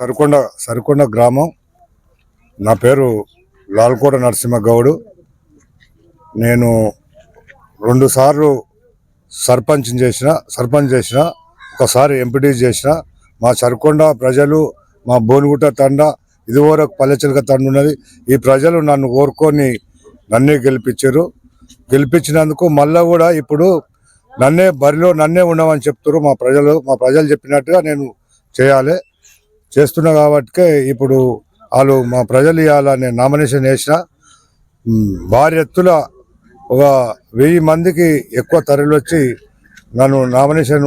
సరికొండ సరికొండ గ్రామం. నా పేరు లాల్కోట నరసింహ గౌడు నేను రెండు సార్లు సర్పంచ్ చేసిన సర్పంచ్ చేసిన ఒకసారి ఎంపీటీ చేసిన. మా సరికొండ ప్రజలు మా బోనుగుట్ట తండ ఇదివరకు పల్లెచిలక తండ ఉన్నది. ఈ ప్రజలు నన్ను కోరుకొని నన్నే గెలిపించారు. గెలిపించినందుకు మళ్ళీ కూడా ఇప్పుడు నన్నే బరిలో నన్నే ఉండమని చెప్తారు మా ప్రజలు. మా ప్రజలు చెప్పినట్టుగా నేను చేయాలి. చేస్తున్నా కాబట్టి ఇప్పుడు వాళ్ళు మా ప్రజలు ఇవాళ నేను నామినేషన్ వేసిన ఉమ్, భారీ ఎత్తుల ఒక వెయ్యి మందికి ఎక్కువ తరలి వచ్చి నన్ను నామినేషన్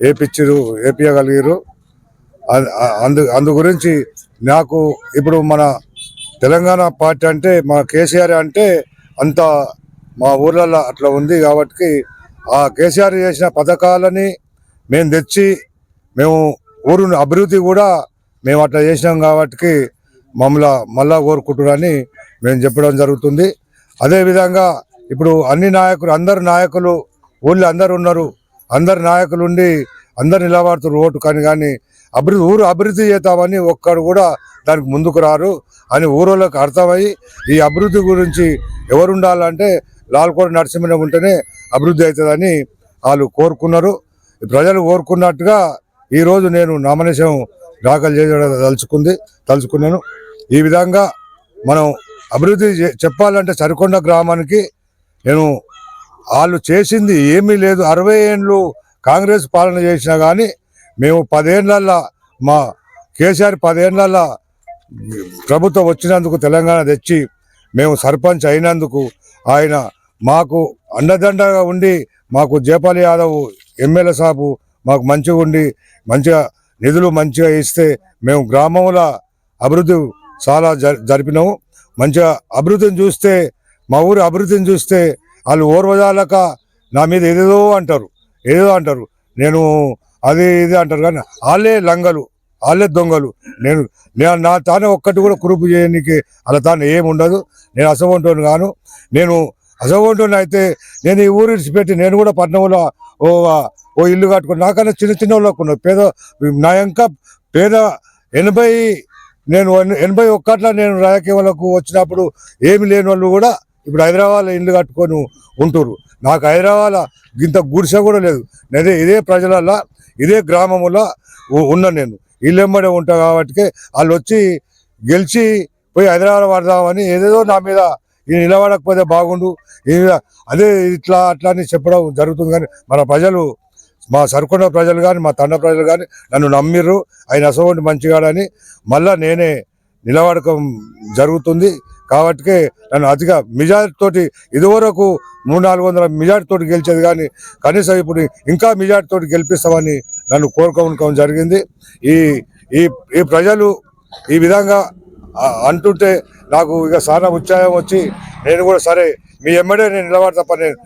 వేపించరు వేపించగలిగారు అందు అందు గురించి నాకు ఇప్పుడు మన తెలంగాణ పార్టీ అంటే మా కేసీఆర్ అంటే అంత మా ఊర్లలో అట్లా ఉంది కాబట్టి ఆ కేసీఆర్ చేసిన పథకాలని మేము తెచ్చి మేము ఊరు అభివృద్ధి కూడా మేము అట్లా చేసినాం కాబట్టి మమ్మల్ని మళ్ళా కోరుకుంటున్నారని మేము చెప్పడం జరుగుతుంది. అదేవిధంగా ఇప్పుడు అన్ని నాయకులు అందరు నాయకులు ఊళ్ళో అందరు ఉన్నారు. అందరు నాయకులు ఉండి అందరు నిలబడుతున్నారు ఓటు కానీ కానీ అభివృద్ధి ఊరు అభివృద్ధి చేద్దామని ఒక్కడు కూడా దానికి ముందుకు రారు అని ఊరోళ్ళకి అర్థమయ్యి ఈ అభివృద్ధి గురించి ఎవరుండాలంటే లాల్కోట నరసింహ ఉంటేనే అభివృద్ధి అవుతుందని వాళ్ళు కోరుకున్నారు. ప్రజలు కోరుకున్నట్టుగా ఈరోజు నేను నామినేషన్ దాఖలు చేయడం తలుచుకుంది తలుచుకున్నాను. ఈ విధంగా మనం అభివృద్ధి చే- చెప్పాలంటే సరికొండ గ్రామానికి నేను వాళ్ళు చేసింది ఏమీ లేదు. అరవై ఏళ్ళు కాంగ్రెస్ పాలన చేసినా కానీ మేము పదేళ్ళల్లో మా కేసీఆర్ పదేళ్ళల్లో ప్రభుత్వం వచ్చినందుకు తెలంగాణ తెచ్చి మేము సర్పంచ్ అయినందుకు ఆయన మాకు అండదండగా ఉండి మాకు జయపాల్ యాదవ్ ఎమ్మెల్యే సాబు మాకు మంచిగా ఉండి మంచిగా నిధులు మంచిగా ఇస్తే మేము గ్రామంలో అభివృద్ధి చాలా జ- జరిపినాము. మంచిగా అభివృద్ధిని చూస్తే మా ఊరి అభివృద్ధిని చూస్తే వాళ్ళు ఓర్వజాలక నా మీద ఏదేదో అంటారు. ఏదో అంటారు. నేను అది ఇది అంటారు కానీ వాళ్ళే లంగలు వాళ్ళే దొంగలు. నేను నేను నా తానే ఒక్కటి కూడా కురుపు చేయడానికి అలా తాను ఏమి ఉండదు. నేను అసవంటోని కాను. నేను అసవంటోని అయితే నేను ఈ ఊరు విడిచిపెట్టి నేను కూడా పట్నంలో ఓ ఓ ఇల్లు కట్టుకుని నాకన్నా చిన్న చిన్న వాళ్ళకు ఉన్నారు పేద నా ఇంకా పేద ఎనభై నేను ఎనభై ఒక్కట్ల నేను రాజకీయాలకు వచ్చినప్పుడు ఏమి లేని వాళ్ళు కూడా ఇప్పుడు హైదరాబాద్ ఇల్లు కట్టుకొని ఉంటారు నాకు హైదరాబాద్ ఇంత గుడిసె కూడా లేదు. నేనే ఇదే ప్రజలలో ఇదే గ్రామంలో ఉన్నాను ఉన్నా నేను. ఇల్లెంబడే ఉంటా కాబట్టి వాళ్ళు వచ్చి గెలిచి పోయి హైదరాబాద్ పడదామని ఏదేదో నా మీద ఈ నిలబడకపోతే బాగుండు. అదే ఇట్లా అట్లా అని చెప్పడం జరుగుతుంది. కానీ మన ప్రజలు మా సరుకున్న ప్రజలు కానీ మా తండ ప్రజలు కానీ నన్ను నమ్మిర్రు. ఆయన అసవంటి మంచిగాడని మళ్ళా నేనే నిలబడకం జరుగుతుంది. కాబట్టి నన్ను అతిగా మెజారిటీ తోటి ఇదివరకు మూడు నాలుగు వందల మెజారిటీ తోటి గెలిచేది కానీ కనీసం ఇప్పుడు ఇంకా మెజారిటీ తోటి గెలిపిస్తామని నన్ను కోరుకోవడం జరిగింది. ఈ ఈ ఈ ప్రజలు ఈ విధంగా అంటుంటే నాకు ఇక చాలా ఉత్సాహం వచ్చి నేను కూడా సరే మీ ఎమ్మడే నేను నిలబడ నేను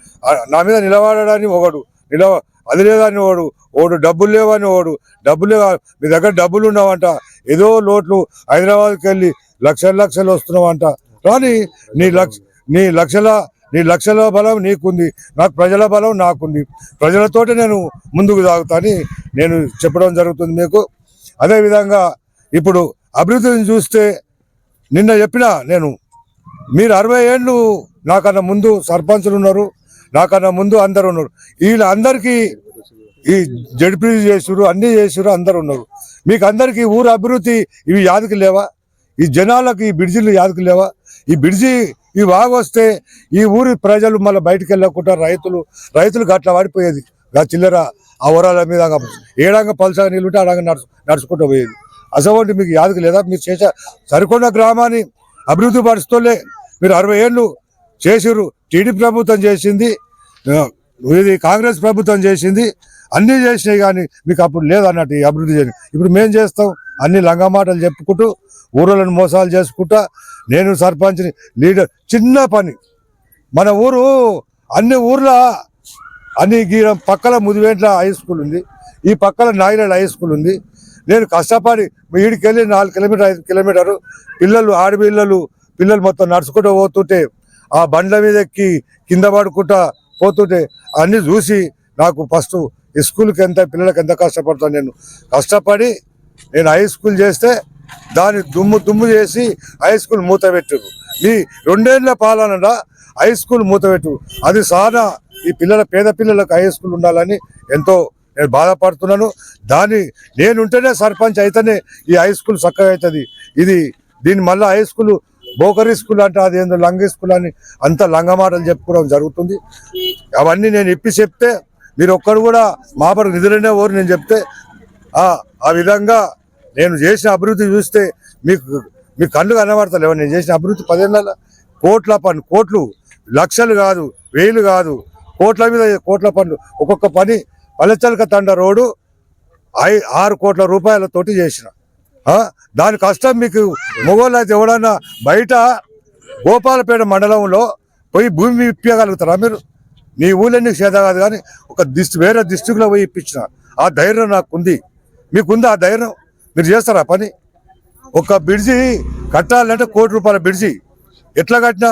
నా మీద నిలబడడానికి ఒకడు నిలవ అది లేదని వాడు ఓడు డబ్బులు లేవని ఓడు డబ్బులు లేవా మీ దగ్గర డబ్బులు ఉన్నావంట ఏదో లోట్లు హైదరాబాద్కి వెళ్ళి లక్షల లక్షలు వస్తున్నావంట. కానీ నీ లక్ష నీ లక్షల నీ లక్షల బలం నీకుంది. నాకు ప్రజల బలం నాకుంది. ప్రజలతోటి నేను ముందుకు సాగుతాని నేను చెప్పడం జరుగుతుంది మీకు. అదేవిధంగా ఇప్పుడు అభివృద్ధిని చూస్తే నిన్న చెప్పిన నేను మీరు అరవై ఏళ్ళు నాకన్నా ముందు సర్పంచులు ఉన్నారు. నాకన్నా ముందు అందరు ఉన్నారు. వీళ్ళందరికీ ఈ జడ్పీ చేసారు అన్ని చేసారు అందరు ఉన్నారు. మీకు అందరికీ ఊరు అభివృద్ధి ఇవి యాదకి లేవా? ఈ జనాలకు ఈ బ్రిడ్జిలు యాదకి లేవా? ఈ బ్రిడ్జి ఈ వాగు వస్తే ఈ ఊరి ప్రజలు మళ్ళీ బయటికి వెళ్ళకుండా రైతులు రైతులు గట్ల పడిపోయేది గా చిల్లర ఆ ఊరాల మీద ఏడంగా పలుసగా నీళ్ళు ఉంటే ఆడంగా నడుచు నడుచుకుంటూ పోయేది. అసలు మీకు యాదకి లేదా? మీరు చేసే సరికొండ గ్రామాన్ని అభివృద్ధి పరుస్తూలే మీరు అరవై ఏళ్ళు చేసిర్రు. టీడీపీ ప్రభుత్వం చేసింది ఇది కాంగ్రెస్ ప్రభుత్వం చేసింది అన్నీ చేసినాయి కానీ మీకు అప్పుడు లేదన్నట్టు ఈ అభివృద్ధి చేయని. ఇప్పుడు మేం చేస్తాం అన్ని లంగమాటలు చెప్పుకుంటూ ఊరులను మోసాలు చేసుకుంటా నేను సర్పంచ్ని లీడర్ చిన్న పని. మన ఊరు అన్ని ఊర్ల అన్ని గీయడం పక్కల ముదివేంట్ల హై స్కూల్ ఉంది ఈ పక్కల నాగిరెడ్డి హై స్కూల్ ఉంది. నేను కష్టపడి వీడికి వెళ్ళి నాలుగు కిలోమీటర్ ఐదు కిలోమీటరు పిల్లలు ఆడపిల్లలు పిల్లలు మొత్తం నడుచుకుంటూ పోతుంటే ఆ బండ్ల మీద ఎక్కి కింద పడుకుంటా పోతుంటే అన్ని చూసి నాకు ఫస్ట్ స్కూల్కి ఎంత పిల్లలకి ఎంత కష్టపడతాను నేను. కష్టపడి నేను హై స్కూల్ చేస్తే దాన్ని దుమ్ము దుమ్ము చేసి హై స్కూల్ మూత పెట్టారు ఈ రెండేళ్ళ పాలన హై స్కూల్ మూత పెట్టు అది సానా ఈ పిల్లల పేద పిల్లలకు హై స్కూల్ ఉండాలని ఎంతో నేను బాధపడుతున్నాను. దాన్ని నేనుంటేనే సర్పంచ్ అయితేనే ఈ హై స్కూల్ చక్కగా అవుతుంది ఇది దీని మళ్ళీ హై స్కూల్ బోకరీ స్కూల్ అంటే అది ఏందో లంగి స్కూల్ అని అంత లంగమాటలు చెప్పుకోవడం జరుగుతుంది. అవన్నీ నేను ఇప్పి చెప్తే మీరు ఒక్కరు కూడా మాపరకు నిధులనే ఓరు నేను చెప్తే ఆ విధంగా నేను చేసిన అభివృద్ధి చూస్తే మీకు మీ కళ్ళు కనబడతలేవు. నేను చేసిన అభివృద్ధి పదేళ్ళ కోట్ల పని కోట్లు లక్షలు కాదు వేలు కాదు కోట్ల మీద కోట్ల పనులు ఒక్కొక్క పని పలచలక తండ రోడ్డు ఐ ఆరు కోట్ల రూపాయలతోటి చేసిన. దాని కష్టం మీకు మొగోళ్ళు అయితే ఎవడన్నా బయట గోపాలపేట మండలంలో పోయి భూమి ఇప్పగలుగుతారా మీరు? నీ ఊళ్ళో నీకు చేత కాదు కానీ ఒక డిస్ట్ వేరే డిస్టిక్లో పోయి ఇప్పించిన. ఆ ధైర్యం నాకు ఉంది మీకుందా ఆ ధైర్యం? మీరు చేస్తారా పని? ఒక బ్రిడ్జి కట్టాలంటే కోటి రూపాయల బ్రిడ్జి. ఎట్లా కట్టినా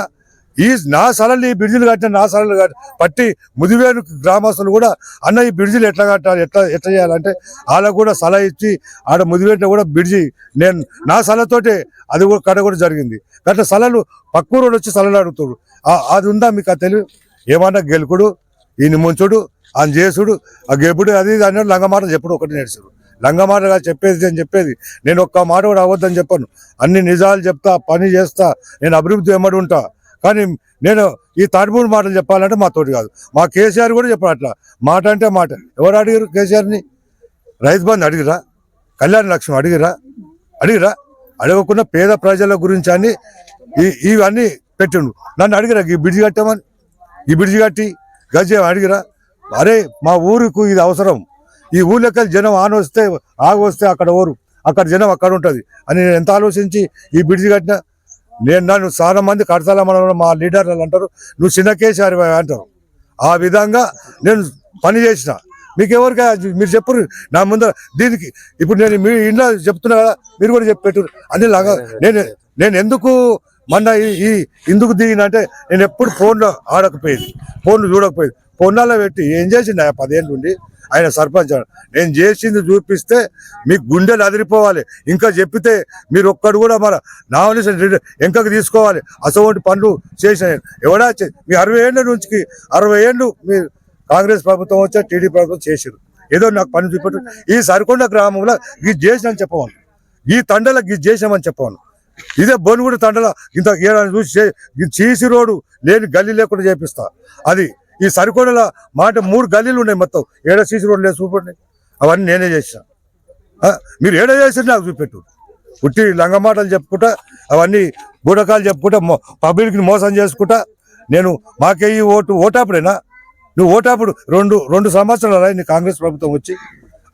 ఈ నా సలలు ఈ బ్రిడ్జిలు కట్టిన నా సలలు పట్టి ముదివేరు గ్రామస్తులు కూడా అన్న ఈ బ్రిడ్జిలు ఎట్లా కట్టాలి? ఎట్లా ఎట్లా చేయాలంటే వాళ్ళకు కూడా సలహా ఇచ్చి ఆడ ముదివేట్లో కూడా బ్రిడ్జి నేను నా సలతోటే అది కూడా కట్ట కూడా జరిగింది. కట్ట సలలు పక్కూరోడు వచ్చి సలహాలు అడుగుతాడు అది ఉందా మీకు ఆ తెలివి? ఏమన్నా గెలుకుడు ఈయన ముంచుడు ఆయన చేసుడు ఆ గెప్పుడు అది ఇది అన్నాడు లంగమాట చెప్పుడు ఒకటి నేర్చుడు లంగమాటగా చెప్పేది అని చెప్పేది. నేను ఒక్క మాట కూడా అవ్వద్దని చెప్పాను. అన్ని నిజాలు చెప్తా పని చేస్తా నేను అభివృద్ధి వెంబడి ఉంటా. కానీ నేను ఈ తాటిమూడు మాటలు చెప్పాలంటే మా తోటి కాదు. మా కేసీఆర్ కూడా చెప్పాడు అట్లా. మాట అంటే మాట. ఎవరు అడిగారు కేసీఆర్ని? రైతు బంధు అడిగిరా? కళ్యాణ లక్ష్యం అడిగిరా? అడిగిరా? అడగకుండా పేద ప్రజల గురించి అని ఈ ఇవన్నీ పెట్టిండు. నన్ను అడిగిరా ఈ బ్రిడ్జి కట్టామని? ఈ బ్రిడ్జి కట్టి గజ అడిగిరా? అరే మా ఊరుకు ఇది అవసరం. ఈ ఊళ్ళకి జనం ఆనొస్తే వస్తే ఆగ వస్తే అక్కడ ఊరు అక్కడ జనం అక్కడ ఉంటుంది. అని నేను ఎంత ఆలోచించి ఈ బ్రిడ్జి కట్టినా నేను నన్ను చాలా మంది కడతాల మన మా లీడర్లు అంటారు నువ్వు చిన్న కేసీఆర్ అంటారు. ఆ విధంగా నేను పని చేసిన. మీకు ఎవరికి మీరు చెప్పరు నా ముందర దీనికి ఇప్పుడు నేను మీ ఇంట్లో చెప్తున్నా కదా మీరు కూడా చెప్పి అన్ని లాగా నేను నేను ఎందుకు మొన్న ఈ- ఈ ఎందుకు దిగినంటే నేను ఎప్పుడు ఫోన్లో ఆడకపోయేది ఫోన్లు చూడకపోయేది. పొన్నాలో పెట్టి ఏం చేసిండు ఆయన పదేళ్ళు నుండి ఆయన సర్పంచ్ నేను చేసింది చూపిస్తే మీ గుండెలు అదిరిపోవాలి. ఇంకా చెప్పితే మీరు ఒక్కడు కూడా మన నామినేషన్ ఎంకకు తీసుకోవాలి. అసలు పనులు చేసిన ఎవడా మీ అరవై ఏళ్ళ నుంచి అరవై ఏళ్ళు మీ కాంగ్రెస్ ప్రభుత్వం వచ్చా టీడీ ప్రభుత్వం చేసారు ఏదో నాకు పని చూపెట్టు. ఈ సరికొండ గ్రామంలో ఇది చేసినని చెప్పవాను ఈ తండల ఇది చేసామని చెప్పవాను ఇదే బొనుగుడు తండల ఇంత చూసి చీసి రోడ్డు లేని గల్లీ లేకుండా చేపిస్తా. అది ఈ సరికొండల మాట మూడు గల్లీలు ఉన్నాయి మొత్తం. ఏడ సీసీ రోడ్లు లేదు చూపండి. అవన్నీ నేనే చేసిన. మీరు ఏడ చేసిన నాకు చూపెట్టు. పుట్టి లంగమాటలు చెప్పుకుంటా అవన్నీ బూడకాలు చెప్పుకుంటా మో- పబ్లిక్ని మోసం చేసుకుంటా నేను మాకే ఈ ఓటు ఓటాపుడేనా? నువ్వు ఓటాపుడు రెండు రెండు సంవత్సరాలు నీ కాంగ్రెస్ ప్రభుత్వం వచ్చి.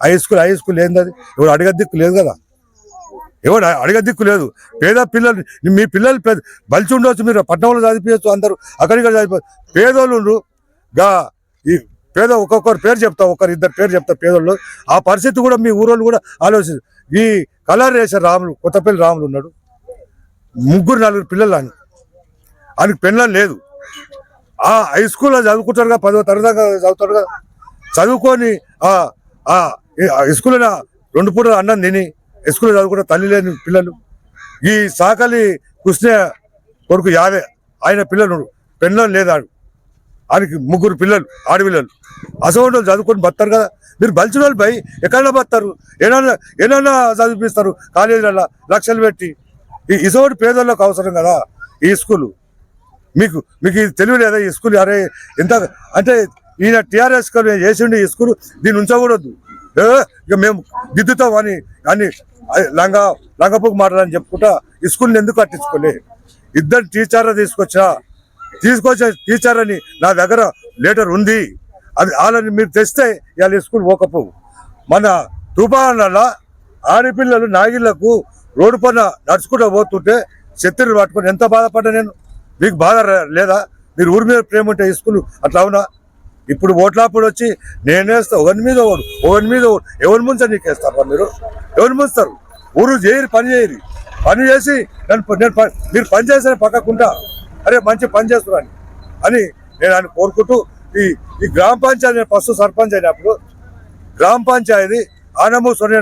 హై స్కూల్ హై స్కూల్ ఏంది అది ఎవడు అడిగే దిక్కు లేదు కదా? ఎవడు అడిగే దిక్కు లేదు. పేద పిల్లలు మీ పిల్లలు పెద్ద బలిచి ఉండవచ్చు మీరు పట్టణంలో చదివించవచ్చు అందరూ అక్కడిక్కడ చదివి పేదోళ్ళు గా ఈ పేద ఒక్కొక్కరు పేరు చెప్తా ఒకరు ఇద్దరు పేరు చెప్తా పేదోళ్ళు. ఆ పరిస్థితి కూడా మీ ఊరోళ్ళు కూడా ఆలోచించు ఈ కలర్ వేసే రాములు కొత్తపల్లి రాములు ఉన్నాడు. ముగ్గురు నలుగురు పిల్లలు ఆయన. ఆయనకు పెళ్ళం లేదు. ఆ హై స్కూల్లో చదువుకుంటారు పదో తరగతి చదువుతాడుగా చదువుకొని హై స్కూల్లో రెండు పూటలు అన్నం తిని స్కూల్లో చదువుకుంటే తల్లి లేని పిల్లలు. ఈ సాకలి కృష్ణ కొడుకు యాదే ఆయన పిల్లలు పెళ్ళం లేదాడు ఆయనకి ముగ్గురు పిల్లలు ఆడపిల్లలు. అసలు చదువుకొని బతారు కదా. మీరు బలిచిన వాళ్ళు పోయి ఎక్కడైనా బతారు ఏదైనా ఏదైనా చదివిపిస్తారు? కాలేజీలలో లక్షలు పెట్టి. ఈ ఇసోటి పేదోళ్ళకి అవసరం కదా ఈ స్కూలు. మీకు మీకు ఇది తెలివి లేదా ఈ స్కూల్? అరే ఎంత అంటే ఈయన టీఆర్ఎస్ చేసిండు ఈ స్కూల్ దీన్ని ఉంచకూడదు. ఇక మేము దిద్దుతాం అని అని లంగా లంగపుకు మాట్లాడని చెప్పుకుంటా ఈ స్కూల్ని ఎందుకు కట్టించుకోలే? ఇద్దరు టీచర్లు తీసుకొచ్చా తీసుకొచ్చే టీచర్ అని నా దగ్గర లెటర్ ఉంది. అది వాళ్ళని మీరు తెస్తే ఇవాళ ఈ స్కూల్ పోకపోవు. మన తుఫాన్ల ఆడపిల్లలు నాగిళ్ళకు రోడ్డు పైన నడుచుకుంటూ పోతుంటే శత్రులు పట్టుకొని ఎంత బాధపడ్డా నేను? మీకు బాధ లేదా? మీరు ఊరి మీద ప్రేమ ఉంటే స్కూల్ అట్లా అవునా? ఇప్పుడు ఓట్లాపుడు వచ్చి నేనేస్తా ఒకరి మీద ఓడు ఒకరి మీద ఓడు ఎవరి నీకు వేస్తారా మీరు ఎవరు ముంచుతారు ఊరు చేయరు పని చేయరు. పని చేసి నన్ను నేను మీరు పని చేసిన పక్కకుంటా అరే మంచి పని చేస్తున్నాను అని. నేను ఆయన కోరుకుంటూ ఈ ఈ గ్రామ పంచాయతీ నేను ఫస్ట్ సర్పంచ్ అయినప్పుడు గ్రామ పంచాయతీ ఆనమూసరి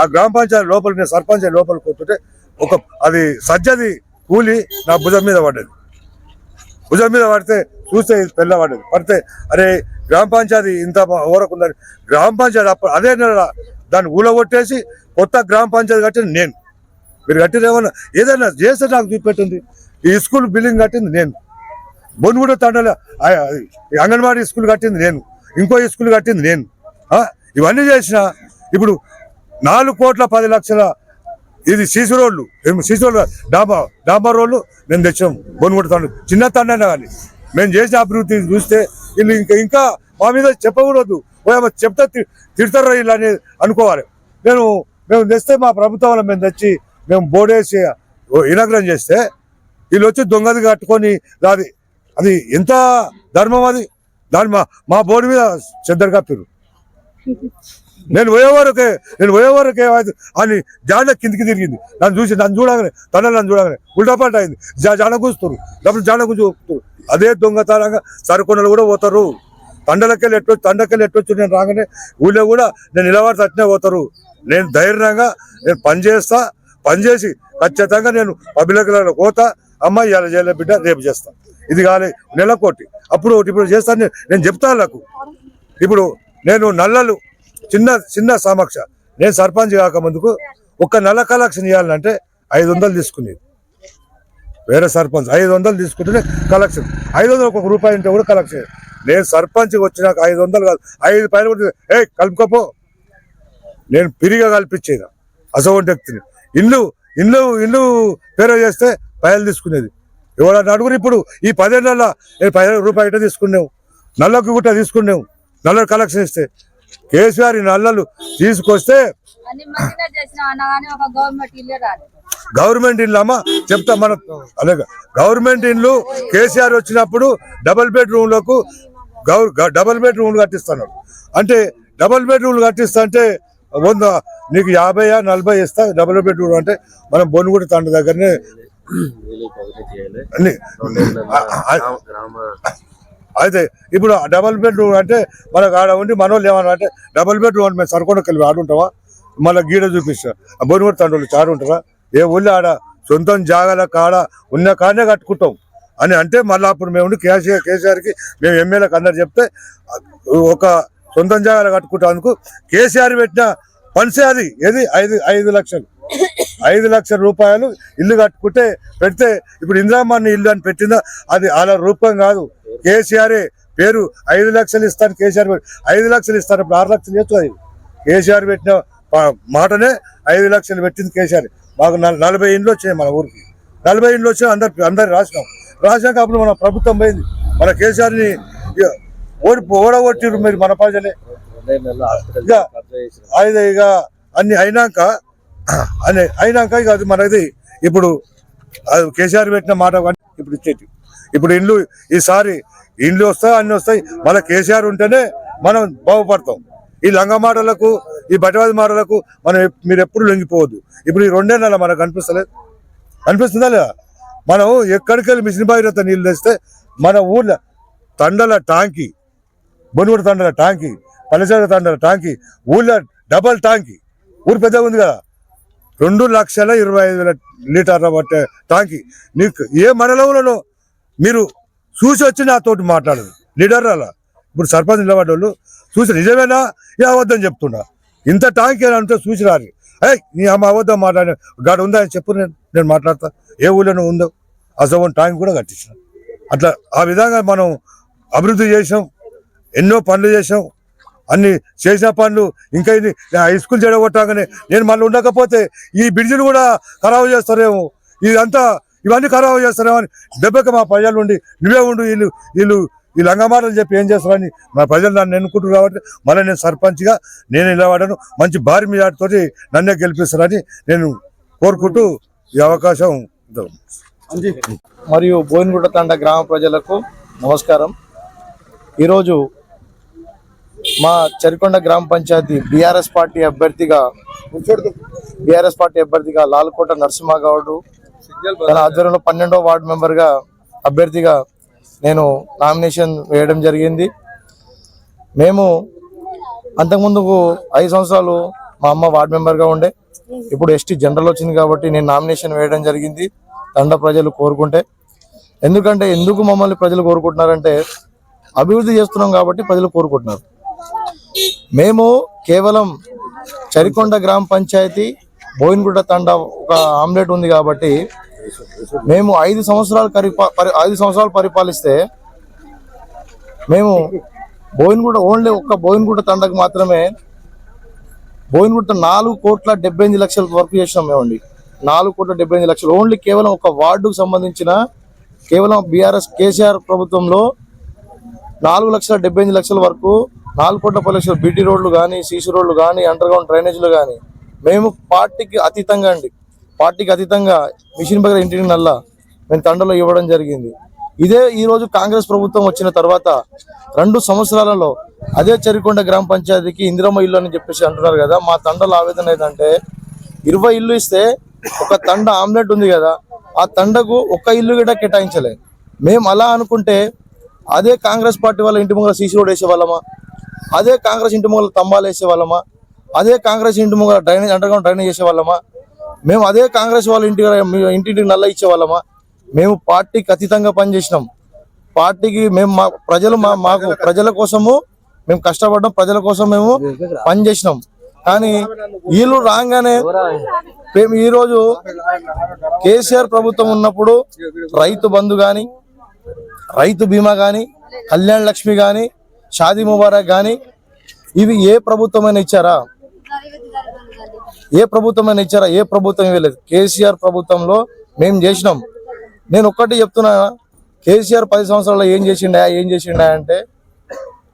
ఆ గ్రామ పంచాయతీ లోపల నేను సర్పంచ్ లోపల కూర్చుంటే ఒక అది సజ్జది కూలి నా భుజం మీద పడ్డది. భుజం మీద పడితే చూస్తే ఇది పిల్ల పడ్డది. పడితే అరే గ్రామ పంచాయతీ ఇంత ఓరకుందని గ్రామ పంచాయతీ అప్పుడు అదే నెల దాన్ని ఊలగొట్టేసి కొత్త గ్రామ పంచాయతీ కట్టిన నేను. మీరు కట్టిన ఏమన్నా ఏదైనా చేస్తే నాకు చూపెట్టింది. ఈ స్కూల్ బిల్డింగ్ కట్టింది నేను. బొన్నుగూడ తండల ఈ అంగన్వాడీ స్కూల్ కట్టింది నేను. ఇంకో స్కూల్ కట్టింది నేను. ఇవన్నీ చేసిన ఇప్పుడు నాలుగు కోట్ల పది లక్షల ఇది సీసీ రోడ్లు ఏం సీసీ రోడ్లు డాబా డాబా రోడ్లు మేము తెచ్చాం బొన్నుగూడ తండ్రి చిన్న తండ్రి కానీ. మేము చేసిన అభివృద్ధి చూస్తే వీళ్ళు ఇంకా ఇంకా మా మీద చెప్పకూడదు. ఓ చెప్తే తి- వీళ్ళు అని అనుకోవాలి. నేను మేము తెస్తే మా ప్రభుత్వంలో మేము తెచ్చి మేము బోర్డేసి ఇనాగ్రం చేస్తే వీళ్ళు వచ్చి దొంగది కట్టుకొని అది అది ఎంత ధర్మం అది? దాని మా మా బోర్డు మీద చెద్దరు కప్పారు నేను పోయేవారుకే నేను పోయేవారుకే అని జాడ కిందికి తిరిగింది. నన్ను చూసి నన్ను చూడగానే తన నన్ను చూడగానే ఉల్టా అయింది. జా- జాడ కూస్తారు డబ్బులు జాడ కూర్చు అదే దొంగతనంగా సరుకొండలు కూడా పోతారు. తండలకెళ్ళి ఎట్టొచ్చు తండకెళ్ళి ఎట్టొచ్చు నేను రాగానే ఊళ్ళో కూడా నేను నిలబడి తట్టినే పోతారు. నేను ధైర్యంగా నేను పని చేస్తా పని చేసి ఖచ్చితంగా నేను పబ్లిక్లలో పోతా. అమ్మాయి ఇలా చేయలే బిడ్డ రేపు చేస్తా. ఇది కాలే నెల కోటి అప్పుడు ఒకటి ఇప్పుడు చేస్తాను నేను- చెప్తాను నాకు. ఇప్పుడు నేను నల్లలు చిన్న చిన్న సమక్ష. నేను సర్పంచ్ కాక ముందుకు ఒక నల్ల కలెక్షన్ ఇవ్వాలంటే ఐదు వందలు తీసుకునేది. వేరే సర్పంచ్ ఐదు వందలు తీసుకుంటేనే కలెక్షన్. ఐదు వందలు ఒక్కొక్క రూపాయి ఉంటే కూడా కలెక్షన్ నేను సర్పంచ్ వచ్చినాక ఐదు వందలు కాదు ఐదు పైన కూడా ఏ కలుపుకోపో. నేను పిరిగా కల్పించేదా. అసవంటి వ్యక్తిని. ఇల్లు ఇల్లు ఇల్లు పేరు చేస్తే పైలు తీసుకునేది. ఎవరన్నా అడుగురు ఇప్పుడు ఈ పదేళ్ళ నేను పదిహేను రూపాయలు ఇట్లా తీసుకున్నావు? నల్లకి గుట్ట తీసుకున్నావు నల్ల కలెక్షన్ ఇస్తే కేసీఆర్ ఈ నల్లలు తీసుకొస్తే గవర్నమెంట్ ఇల్లు అమ్మ చెప్తా మన అలాగే గవర్నమెంట్ ఇల్లు కేసీఆర్ వచ్చినప్పుడు డబుల్ బెడ్రూమ్లకు గౌర్ గ- డబుల్ బెడ్రూమ్లు కట్టిస్తున్నాడు అంటే డబుల్ బెడ్రూమ్లు కట్టిస్తా అంటే వంద నీకు యాభై నలభై ఇస్తా డబుల్ బెడ్రూమ్ అంటే మనం బొన్నుగుడి తండ్రి దగ్గరనే అయితే ఇప్పుడు డబుల్ బెడ్రూమ్ అంటే మనకు ఆడ ఉండి మనోళ్ళు ఏమన్నా అంటే డబుల్ బెడ్రూమ్ అంటే మేము సరుకొండకి వెళ్ళి ఆడుంటావా మళ్ళీ గీడ చూపిస్తా. బొనుగుడి తండ్రులు చారు ఉంటారా? ఏ ఊళ్ళో ఆడ సొంతం జాగాల కాడ ఉన్న కాడనే కట్టుకుంటాం. అని అంటే మళ్ళీ అప్పుడు మేము ఉండి కేసీఆర్ కేసీఆర్కి మేము ఎమ్మెల్యేకి అందరు చెప్తే ఒక సొంతం జాగాలు కట్టుకుంటానికి కేసీఆర్ పెట్టిన పనిసే అది. ఏది? ఐదు ఐదు లక్షలు. ఐదు లక్షల రూపాయలు ఇల్లు కట్టుకుంటే పెడితే ఇప్పుడు ఇందిరామణి ఇల్లు అని పెట్టిందా? అది అలా రూపం కాదు. కేసీఆర్ పేరు ఐదు లక్షలు ఇస్తాను కేసీఆర్ ఐదు లక్షలు ఇస్తాను ఇప్పుడు ఆరు లక్షలు చేస్తుంది కేసీఆర్ పెట్టిన మాటనే ఐదు లక్షలు పెట్టింది కేసీఆర్. మాకు నల- నలభై ఇండ్లు వచ్చాయి మన ఊరికి. నలభై ఇండ్లు వచ్చాయి అందరు అందరు రాసినాం. రాసినాక అప్పుడు మన ప్రభుత్వం పోయింది. మన కేసీఆర్ని ఓడి ఓడగొట్టిరు మీరు మన ప్రజలే. ఇక అయితే ఇక అన్ని అయినాక అని అయినాక ఇక అది మనది ఇప్పుడు అది కేసీఆర్ పెట్టిన మాట ఇప్పుడు ఇచ్చేది ఇప్పుడు ఇండ్లు ఈసారి ఇండ్లు వస్తాయి అన్ని వస్తాయి మళ్ళీ కేసీఆర్ ఉంటేనే మనం బాగుపడతాం. ఈ లంగమాటలకు ఈ బటవాది మాటలకు మనం మీరు ఎప్పుడు లొంగిపోవద్దు. ఇప్పుడు ఈ రెండే నెల మనకు అనిపిస్తలేదు. అనిపిస్తుందా లేదా? మనం ఎక్కడికి వెళ్ళి మిషన్ భాగీరథ నీళ్ళు తెస్తే మన ఊర్లో తండల టాంకీ బొనుగుడు తండల టాంకీ పల్లెసర తండల టాంకీ ఊళ్ళో డబల్ టాంకీ ఊరు పెద్దగా ఉంది కదా. రెండు లక్షల ఇరవై ఐదు వేల లీటర్ల పట్టే టాంకీ నీకు ఏ మండలంలోనో మీరు చూసి వచ్చి నాతోటి మాట్లాడదు లీడర్ అలా ఇప్పుడు సర్పంచ్ నిలబడ్డోళ్ళు చూసి నిజమేనా? ఏ అబద్ధం చెప్తున్నా? ఇంత టాంకీ అని అంటే చూసి రారు. అయ్యి నీ అమ్మ అబద్ధం మాట్లాడే గాడు ఉందా? అని చెప్పు నేను నేను మాట్లాడతా. ఏ ఊళ్ళోనూ ఉందో. అసలు టాంక్ కూడా కట్టించిన. అట్లా ఆ విధంగా మనం అభివృద్ధి చేసాం ఎన్నో పనులు చేసాం అన్ని చేసిన పనులు ఇంకా ఇది హై స్కూల్ చెడగొట్టగానే నేను మళ్ళీ ఉండకపోతే ఈ బ్రిడ్జిలు కూడా ఖరాబు చేస్తారేమో. ఇదంతా ఇవన్నీ ఖరాబు చేస్తారేమో అని దెబ్బకి మా ప్రజలు ఉండి నువ్వే ఉండు వీళ్ళు వీళ్ళు ఈ లంగమాటలు చెప్పి ఏం చేస్తారని మా ప్రజలు నన్ను ఎన్నుకుంటారు కాబట్టి మళ్ళీ నేను సర్పంచ్గా నేను నిలబడను. మంచి భారీ మీదతో నన్నే గెలిపిస్తారని నేను కోరుకుంటూ ఈ అవకాశం మరియు బోయినగుట్ట తండ గ్రామ ప్రజలకు నమస్కారం. ఈరోజు మా చరికొండ గ్రామ పంచాయతీ బీఆర్ఎస్ పార్టీ అభ్యర్థిగా బీఆర్ఎస్ పార్టీ అభ్యర్థిగా లాల్కోట నరసింహగౌడ్ తన ఆధ్వర్యంలో పన్నెండో వార్డు మెంబర్గా అభ్యర్థిగా నేను నామినేషన్ వేయడం జరిగింది. మేము అంతకుముందుకు ఐదు సంవత్సరాలు మా అమ్మ వార్డ్ మెంబర్గా ఉండే. ఇప్పుడు ఎస్టీ జనరల్ వచ్చింది కాబట్టి నేను నామినేషన్ వేయడం జరిగింది. దండ ప్రజలు కోరుకుంటే. ఎందుకంటే ఎందుకు మమ్మల్ని ప్రజలు కోరుకుంటున్నారంటే అభివృద్ధి చేస్తున్నాం కాబట్టి ప్రజలు కోరుకుంటున్నారు. మేము కేవలం చరికొండ గ్రామ పంచాయతీ బోయిన్గుడ్డ తండ ఒక ఆమ్లెట్ ఉంది కాబట్టి మేము ఐదు సంవత్సరాలు పరిపా పరి- ఐదు సంవత్సరాలు పరిపాలిస్తే మేము బోయిన్గుడ్డ ఓన్లీ ఒక్క బోయిన్గుడ్డ తండకు మాత్రమే బోయిన్గుట్ట నాలుగు కోట్ల డెబ్బై ఎనిమిది లక్షల వర్క్ చేసినాం మేమండి. నాలుగు కోట్ల డెబ్బై ఎనిమిది లక్షలు. ఓన్లీ కేవలం ఒక వార్డుకు సంబంధించిన కేవలం బీఆర్ఎస్ కేసీఆర్ ప్రభుత్వంలో నాలుగు లక్షల డెబ్బై ఎనిమిది లక్షల వరకు నాలుగు కోట్ల బీటీ రోడ్లు కానీ సీసీ రోడ్లు కానీ అండర్ గ్రౌండ్ డ్రైనేజీలు కానీ మేము పార్టీకి అతీతంగా అండి. పార్టీకి అతీతంగా మిషన్ దగ్గర ఇంటిని నల్లా మేము తండలో ఇవ్వడం జరిగింది. ఇదే ఈరోజు కాంగ్రెస్ ప్రభుత్వం వచ్చిన తర్వాత రెండు సంవత్సరాలలో అదే చెరికొండ గ్రామ పంచాయతీకి ఇందిరమ్మ ఇల్లు అని చెప్పేసి అంటున్నారు కదా మా తండలో ఆవేదన ఏంటంటే ఇరవై ఇల్లు ఇస్తే ఒక తండ ఆమ్లెట్ ఉంది కదా ఆ తండకు ఒక ఇల్లు కూడా కేటాయించలే. మేము అలా అనుకుంటే అదే కాంగ్రెస్ పార్టీ వాళ్ళ ఇంటి ముంగల సీసీ రోడ్ వేసే వాళ్ళమా అదే కాంగ్రెస్ ఇంటి ముంగల తంబాలు వేసే వాళ్ళమా? అదే కాంగ్రెస్ ఇంటి ముంగల డ్రైనేజ్ అండర్ గ్రౌండ్ డ్రైనేజ్ చేసే వాళ్ళమా? మేము అదే కాంగ్రెస్ వాళ్ళ ఇంటి ఇంటింటికి నల్ల ఇచ్చే వాళ్ళమా? మేము పార్టీకి అతీతంగా పనిచేసినాం. పార్టీకి మేము మా ప్రజలు మా మాకు ప్రజల కోసము మేము కష్టపడ్డాం ప్రజల కోసం మేము పనిచేసినాం. కానీ వీళ్ళు రాగానే మేము ఈరోజు కేసీఆర్ ప్రభుత్వం ఉన్నప్పుడు రైతు బంధు కానీ రైతు బీమా కానీ కళ్యాణ్ లక్ష్మి కానీ షాదీ ముబారక్ కానీ ఇవి ఏ ప్రభుత్వమైనా ఇచ్చారా? ఏ ప్రభుత్వమైనా ఇచ్చారా? ఏ ప్రభుత్వం ఇవ్వలేదు. కేసీఆర్ ప్రభుత్వంలో మేము చేసినాం. నేను ఒక్కటి చెప్తున్నా కేసీఆర్ పది సంవత్సరాల్లో ఏం చేసిండా ఏం చేసిండా అంటే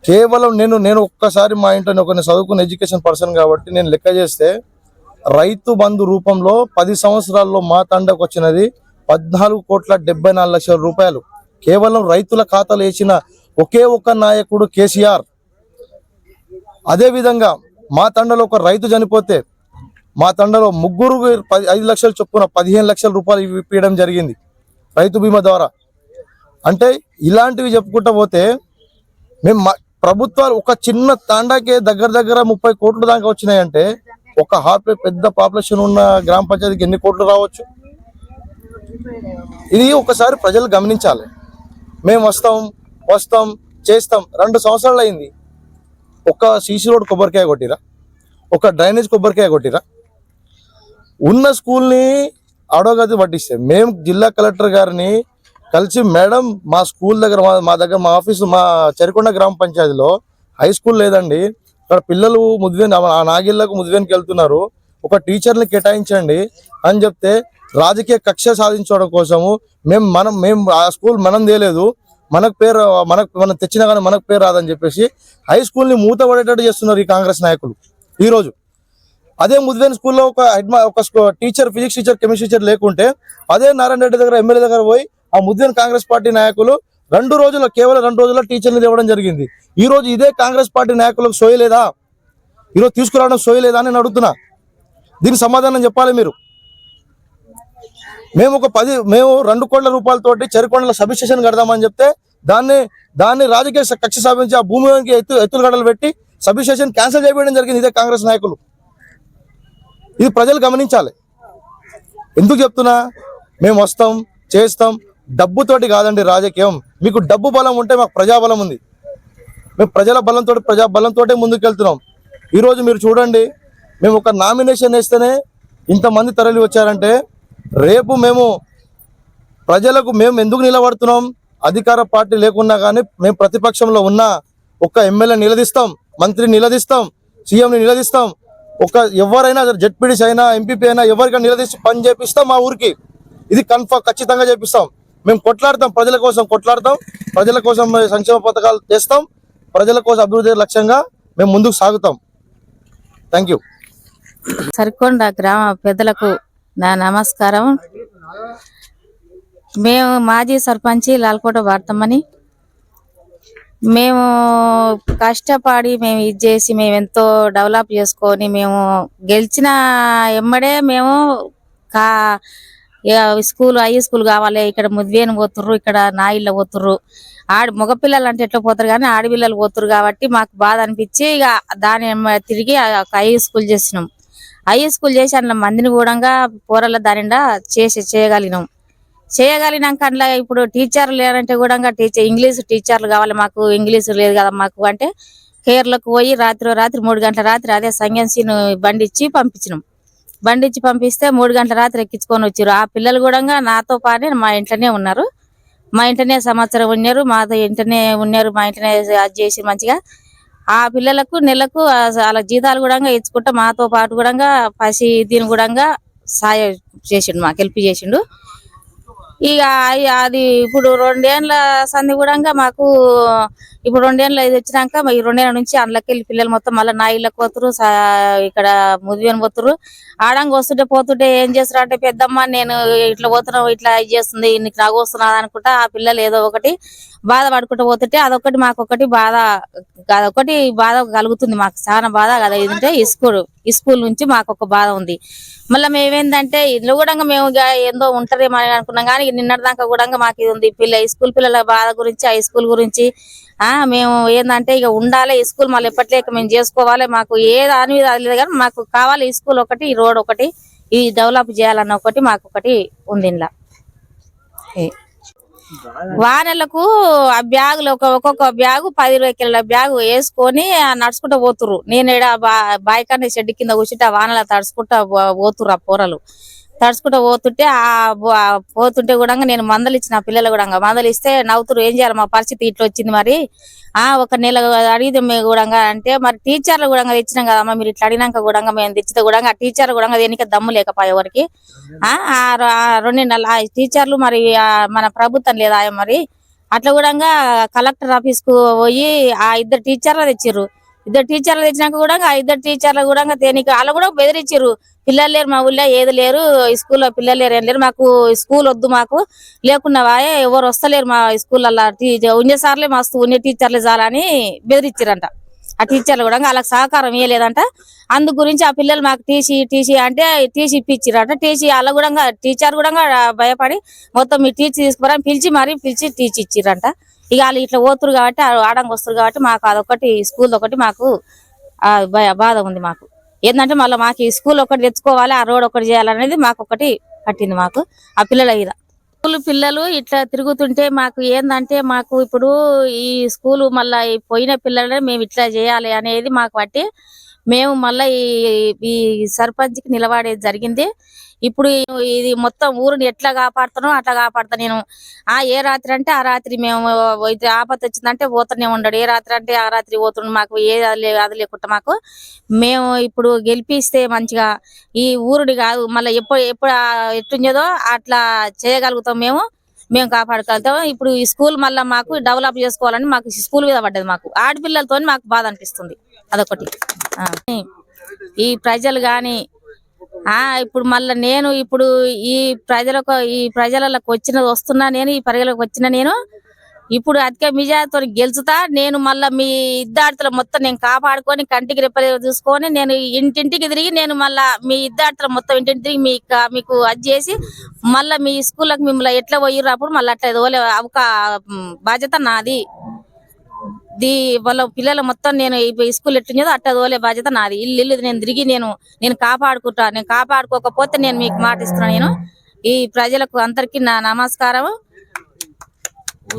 కేవలం నేను నేను ఒక్కసారి మా ఇంట్లో ఒక చదువుకున్న ఎడ్యుకేషన్ పర్సన్ కాబట్టి నేను లెక్క చేస్తే రైతు బంధు రూపంలో పది సంవత్సరాల్లో మా తండకు వచ్చినది పద్నాలుగు కోట్ల డెబ్బై నాలుగు లక్షల రూపాయలు. కేవలం రైతుల ఖాతాలు వేసిన ఒకే ఒక్క నాయకుడు కేసీఆర్. అదే విధంగా మా తండలో ఒక రైతు చనిపోతే మా తండలో ముగ్గురు పది ఐదు లక్షలు చొప్పున పదిహేను లక్షల రూపాయలు ఇప్పించడం జరిగింది రైతు బీమా ద్వారా. అంటే ఇలాంటివి చెప్పుకుంటా పోతే మేము ప్రభుత్వాలు ఒక చిన్న తాండాకే దగ్గర దగ్గర ముప్పై కోట్ల దాకా వచ్చినాయంటే ఒక హార్ట్ పెద్ద పాపులేషన్ ఉన్న గ్రామ పంచాయతీకి ఎన్ని కోట్లు రావచ్చు? ఇది ఒకసారి ప్రజలు గమనించాలి. మేము వస్తాం వస్తాం చేస్తాం. రెండు సంవత్సరాలు అయింది. ఒక సీసీ రోడ్ కొబ్బరికాయ కొట్టిరా ఒక డ్రైనేజ్ కొబ్బరికాయ కొట్టిరా. ఉన్న స్కూల్ని అడోగతి పట్టిస్తే మేము జిల్లా కలెక్టర్ గారిని కలిసి మేడం మా స్కూల్ దగ్గర మా- మా దగ్గర మా ఆఫీసు మా చెరికొండ గ్రామ పంచాయతీలో హై స్కూల్ లేదండి. ఇక్కడ పిల్లలు ముదివేని ఆ నాగిళ్ళకు ముదివేనికి వెళ్తున్నారు. ఒక టీచర్ని కేటాయించండి అని చెప్తే రాజకీయ కక్ష సాధించడం కోసము మేము మనం మేము ఆ స్కూల్ మనం తేలేదు. మనకు పేరు మనకు మనం తెచ్చినా కానీ మనకు పేరు రాదని చెప్పేసి హై స్కూల్ని మూత పడేటట్టు చేస్తున్నారు ఈ కాంగ్రెస్ నాయకులు. ఈరోజు అదే ముద్వేన్ స్కూల్లో ఒక హెడ్ ఒక teacher physics teacher chemistry teacher లేకుంటే అదే నారాయణ రెడ్డి దగ్గర ఎమ్మెల్యే దగ్గర పోయి ఆ ముద్వేన్ కాంగ్రెస్ పార్టీ నాయకులు రెండు రోజుల కేవలం రెండు రోజుల్లో టీచర్ని ఇవ్వడం జరిగింది. ఈ రోజు ఇదే కాంగ్రెస్ పార్టీ నాయకులకు సోయలేదా? ఈరోజు తీసుకురావడం సోయలేదా అని నేను అడుగుతున్నా. దీనికి సమాధానం చెప్పాలి మీరు. మేము ఒక పది మేము రెండు కోట్ల రూపాయలతోటి చెరుకొండల సబ్ స్టేషన్ కడదామని చెప్తే దాన్ని దాన్ని రాజకీయ కక్ష సాధించి ఆ భూమికి ఎత్తు ఎత్తులు గడలు పెట్టి సబ్ స్టేషన్ క్యాన్సిల్ చేయడం జరిగింది ఇదే కాంగ్రెస్ నాయకులు. ఇది ప్రజలు గమనించాలి. ఎందుకు చెప్తున్నా? మేము వస్తాం చేస్తాం. డబ్బుతోటి కాదండి రాజకీయం. మీకు డబ్బు బలం ఉంటే మాకు ప్రజాబలం ఉంది. మేము ప్రజల బలంతో ప్రజా బలంతో ముందుకెళ్తున్నాం. ఈరోజు మీరు చూడండి మేము ఒక నామినేషన్ వేస్తేనే ఇంతమంది తరలి వచ్చారంటే రేపు మేము ప్రజలకు మేము ఎందుకు నిలబడుతున్నాం? అధికార పార్టీ లేకున్నా కానీ మేము ప్రతిపక్షంలో ఉన్న ఒక ఎమ్మెల్యే నిలదీస్తాం మంత్రి నిలదీస్తాం సీఎంని నిలదీస్తాం. ఒక ఎవరైనా జడ్పీడీసీ అయినా ఎంపీపీ అయినా ఎవరికైనా నిలదీసి పని చేపిస్తాం మా ఊరికి. ఇది కన్ఫర్మ్ ఖచ్చితంగా చేపిస్తాం. మేము కొట్లాడతాం ప్రజల కోసం కొట్లాడతాం ప్రజల కోసం సంక్షేమ పథకాలు చేస్తాం ప్రజల కోసం అభివృద్ధి లక్ష్యంగా మేము ముందుకు సాగుతాం. థ్యాంక్ యూ సరికొండ గ్రామ పెద్దలకు నా నమస్కారం. మేము మాజీ సర్పంచి లాల్కోట వాడతామని మేము కష్టపడి మేము ఇది చేసి మేము ఎంతో డెవలప్ చేసుకొని మేము గెలిచిన ఎమ్మడే మేము కా స్కూల్ హై స్కూల్ కావాలి ఇక్కడ ముద్వేను పోతుర్రు ఇక్కడ నా ఇళ్ళ పోతుర్రు. ఆడి మగపిల్లలు అంటే ఎట్లా పోతారు కానీ ఆడపిల్లలు పోతురు కాబట్టి మాకు బాధ అనిపించి ఇక దాని తిరిగి ఒక హై స్కూల్ చేసినాం. హై స్కూల్ చేసి అందులో మందిని కూడా పోరల దానిండా చేసి చేయగలిగినాం. చేయగలిగినాక అందులో ఇప్పుడు టీచర్లు లేరంటే కూడా టీచర్ ఇంగ్లీష్ టీచర్లు కావాలి మాకు ఇంగ్లీష్ లేదు కదా మాకు అంటే కేరళకు పోయి రాత్రి రాత్రి మూడు గంటల రాత్రి అదే సంగంశీను బండి ఇచ్చి పంపించినాం. బండి ఇచ్చి పంపిస్తే మూడు గంటల రాత్రి ఎక్కించుకొని వచ్చారు ఆ పిల్లలు కూడా నాతో పాటే మా ఇంట్లోనే ఉన్నారు. మా ఇంటనే సంవత్సరం ఉన్నారు మాతో ఇంటనే ఉన్నారు మా ఇంటనే అది చేసి మంచిగా ఆ పిల్లలకు నెలకు అలా వాళ్ళ జీతాలు కూడా ఇచ్చుకుంటా మాతో పాటు కూడా పసి దీని కూడా సాయం చేసిండు మాకు హెల్ప్ చేసిండు. ఇక అది ఇప్పుడు రెండేళ్ళ సంది కూడా మాకు ఇప్పుడు రెండేళ్ళు ఇది వచ్చినాక ఈ రెండేళ్ళ నుంచి అందులోకి వెళ్ళి పిల్లలు మొత్తం మళ్ళీ నా ఇళ్ళకి పోతురు ఇక్కడ ముదివేని పోతురు ఆడంగా వస్తుంటే పోతుంటే ఏం చేస్తారు అంటే పెద్దమ్మ నేను ఇట్లా పోతున్నావు ఇట్లా ఇది చేస్తుంది నీకు నాకు వస్తున్నది అనుకుంటా ఆ పిల్లలు ఏదో ఒకటి బాధ పడుకుంటూ పోతుంటే అదొకటి మాకు ఒకటి బాధ అదొకటి బాధ కలుగుతుంది మాకు. చాలా బాధ కదా ఏంటంటే ఈ స్కూల్ ఈ స్కూల్ నుంచి మాకు ఒక బాధ ఉంది. మళ్ళీ మేమేందంటే ఇల్లు కూడా మేము ఏందో ఉంటారేమో అని అనుకున్నాం కానీ నిన్నటిదాకా కూడా మాకు ఇది ఉంది. పిల్ల స్కూల్ పిల్లల బాధ గురించి ఆ స్కూల్ గురించి ఆ మేము ఏందంటే ఇక ఉండాలి. ఈ స్కూల్ మళ్ళీ ఎప్పట్లేక మేము చేసుకోవాలి. మాకు ఏ దాని మీద అది లేదు కానీ మాకు కావాలి ఈ స్కూల్ ఒకటి ఈ రోడ్ ఒకటి ఈ డెవలప్ చేయాలన్న ఒకటి మాకు ఒకటి ఉంది ఇంట్లో. వానలకు ఆ బ్యాగులు ఒక ఒక్కొక్క బ్యాగు పది ఇరవై కిలోల బ్యాగు వేసుకొని ఆ నడుచుకుంటూ పోతురు నేను బా- బాయికాన్ని షెడ్ కింద కూర్చుంటే ఆ వానలో తడుచుకుంటా పోతురు ఆ పోరలు. తడుచుకుంటూ పోతుంటే ఆ పోతుంటే కూడా నేను మందలు ఇచ్చిన పిల్లలు కూడా మందలు ఇస్తే నవ్వుతురు ఏం చేయాలి? మా పరిస్థితి ఇట్లా వచ్చింది మరి. ఆ ఒక నెల అడిగితే మేము కూడా అంటే మరి టీచర్లు కూడా తెచ్చినాం కదమ్మా మీరు ఇట్లా అడిగినాక కూడా మేము తెచ్చితే కూడా ఆ టీచర్ కూడా దేనికి దమ్ము లేకపోయే ఎవరికి ఆ రెండు నెలల ఆ టీచర్లు మరి మన ప్రభుత్వం లేదా మరి అట్లా కూడా కలెక్టర్ ఆఫీస్కు పోయి ఆ ఇద్దరు టీచర్లు తెచ్చిర్రు. ఇద్దరు టీచర్లు తెచ్చినాక కూడా ఇద్దరు టీచర్లు కూడా దేనికి వాళ్ళు కూడా బెదిరించారు పిల్లలు లేరు మా ఊళ్ళో ఏది లేరు స్కూల్లో పిల్లలు లేరు ఏం లేరు. మాకు స్కూల్ వద్దు మాకు. లేకున్నా వాయే ఎవరు వస్తలేరు మా స్కూళ్ళల్లో. ఉండే సార్లే మస్తు ఉండే టీచర్లు చాలని బెదిరించారంట ఆ టీచర్లు కూడా వాళ్ళకి సహకారం ఇవ్వలేదంట అందు గురించి ఆ పిల్లలు మాకు టీసీ టీసీ అంటే టీసీ ఇప్పించారట టీసీ వాళ్ళ కూడా టీచర్ కూడా భయపడి మొత్తం మీ టీచీ తీసుకురా పిలిచి మరీ పిలిచి టీచీ ఇచ్చిరంట ఇక వాళ్ళు ఇట్లా పోతురు కాబట్టి ఆడంగా వస్తారు కాబట్టి మాకు అదొకటి స్కూల్ ఒకటి మాకు బాధ ఉంది మాకు. ఏంటంటే మళ్ళీ మాకు ఈ స్కూల్ ఒకటి తెచ్చుకోవాలి ఆ రోడ్ ఒకటి చేయాలనేది మాకు ఒకటి పట్టింది మాకు ఆ పిల్లల మీద. స్కూల్ పిల్లలు ఇట్లా తిరుగుతుంటే మాకు ఏందంటే మాకు ఇప్పుడు ఈ స్కూల్ మళ్ళీ పోయిన పిల్లలే మేము ఇట్లా చేయాలి అనేది మాకు బట్టి మేము మళ్ళీ ఈ ఈ సర్పంచ్కి నిలబడేది జరిగింది. ఇప్పుడు ఇది మొత్తం ఊరిని ఎట్లా కాపాడుతానో అట్లా కాపాడుతా నేను. ఆ ఏ రాత్రి అంటే ఆ రాత్రి మేము ఇది ఆపత్తి వచ్చిందంటే పోతూనే ఉండడు. ఏ రాత్రి అంటే ఆ రాత్రి పోతుండు మాకు ఏ అది లేకుండా మాకు. మేము ఇప్పుడు గెలిపిస్తే మంచిగా ఈ ఊరుని కాదు మళ్ళీ ఎప్పుడు ఎప్పుడు ఎట్టుండేదో అట్లా చేయగలుగుతాం మేము. మేము కాపాడగలుగుతాం ఇప్పుడు ఈ స్కూల్ మళ్ళీ మాకు డెవలప్ చేసుకోవాలని మాకు స్కూల్ మీద పడ్డది మాకు. ఆడపిల్లలతో మాకు బాధ అనిపిస్తుంది. అదొకటి. ఈ ప్రజలు గాని ఆ ఇప్పుడు మళ్ళీ నేను ఇప్పుడు ఈ ప్రజలకు ఈ ప్రజలకు వచ్చిన వస్తున్నా నేను ఈ ప్రజలకు వచ్చిన నేను ఇప్పుడు అధిక మిజాతో గెలుచుతా నేను మళ్ళా మీ ఇద్దార్థులు మొత్తం నేను కాపాడుకొని కంటికి రెప్పలు చూసుకొని నేను ఇంటింటికి తిరిగి నేను మళ్ళీ మీ ఇద్దార్థులు మొత్తం ఇంటింటి తిరిగి మీ మీకు అది చేసి మళ్ళీ మీ స్కూళ్ళకి మిమ్మల్ని ఎట్లా పోయిర్రు అప్పుడు మళ్ళీ అట్లా తోలే ఒక బాధ్యత నాది. దీ వాళ్ళ పిల్లల మొత్తం నేను ఈ స్కూల్ ఎట్లుందో అట్ట తోలే బాధ్యత నాది. ఇల్లు ఇల్లు నేను తిరిగి నేను నేను కాపాడుకుంటా. నేను కాపాడుకోకపోతే నేను మీకు మాట ఇస్తున్నాను నేను. ఈ ప్రజలకు అందరికీ నా నమస్కారం